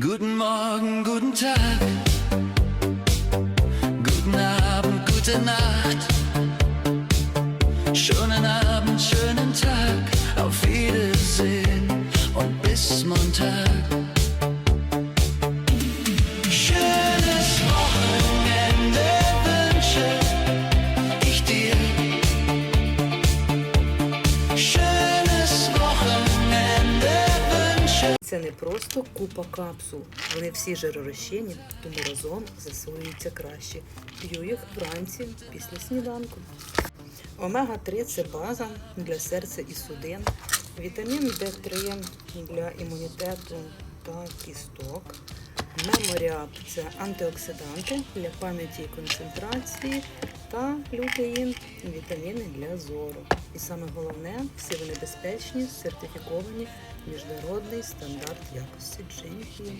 Guten Morgen, guten Tag. Guten Abend, gute Nacht. Schönen Abend, Це не просто купа капсул. Вони всі жиророзчинні, тому разом засвоюються краще. П'ю їх вранці після сніданку. Омега-3 це база для серця і судин. Вітамін D3 для імунітету та кісток. Меморіап це антиоксиданти для пам'яті і концентрації та лютеїн вітаміни для зору. І саме головне, всі вони безпечні, сертифіковані, міжнародний стандарт якості GMP.